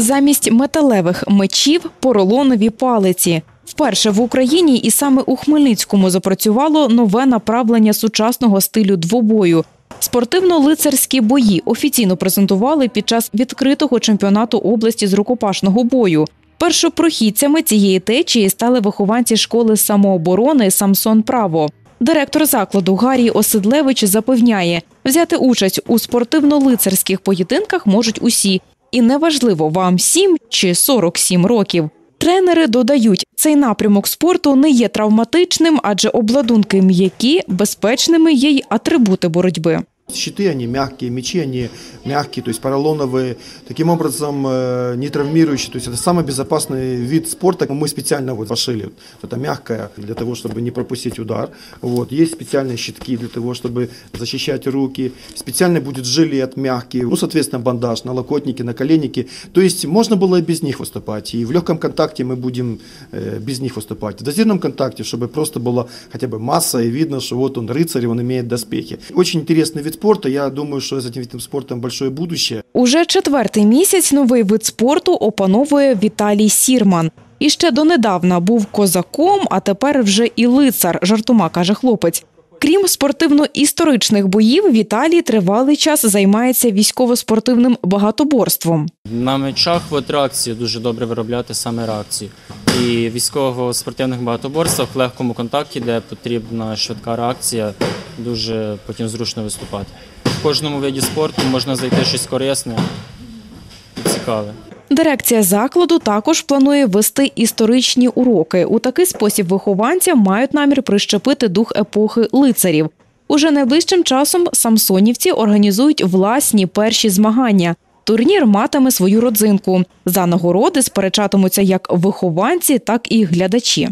Замість металевих мечів поролонові палиці. Вперше в Україні і саме у Хмельницькому запрацювало нове направлення сучасного стилю двобою. Спортивно-лицарські бої офіційно презентували під час відкритого чемпіонату області з рукопашного бою. Першопрохідцями цієї течії стали вихованці школи самооборони Самсон Право. Директор закладу Гарій Осидлевич запевняє, взяти участь у спортивно-лицарських поєдинках можуть усі, і неважливо вам 7 чи 47 років. Тренери додають, цей напрямок спорту не є травматичним, адже обладунки м'які, безпечними є й атрибути боротьби. Щиты, они мягкие, мечи, они мягкие, то есть поролоновые, таким образом э, не травмирующие. То есть это самый безопасный вид спорта. Мы специально вот пошили это мягкое для того, чтобы не пропустить удар. Вот. Есть специальные щитки для того, чтобы защищать руки. Специально будет жилет мягкий, ну, соответственно, бандаж, налокотники, наколенники. То есть можно было и без них выступать. И в легком контакте мы будем э, без них выступать. В дозированном контакте, чтобы просто была хотя бы масса и видно, что вот он рыцарь, он имеет доспехи. Очень интересный вид спорта. Я думаю, что за этим видом спорта большое будущее. Уже четвертий місяць новий вид спорту опановує Віталій Сірман. І ще донедавна був козаком, а тепер вже і лицар, жартома каже хлопець. Крім спортивно-історичних боїв, Віталій тривалий час займається військово-спортивним багатоборством. На мечах от реакцію дуже добре виробляти саме реакцію. І військово-спортивних багатоборствах в легкому контакті, де потрібна швидка реакція, дуже потім зручно виступати. В кожному виді спорту можна знайти щось корисне і цікаве. Дирекція закладу також планує вести історичні уроки. У такий спосіб вихованцям мають намір прищепити дух епохи лицарів. Уже найближчим часом самсонівці організують власні перші змагання. Турнір матиме свою родзинку. За нагороди сперечатимуться як вихованці, так і глядачі.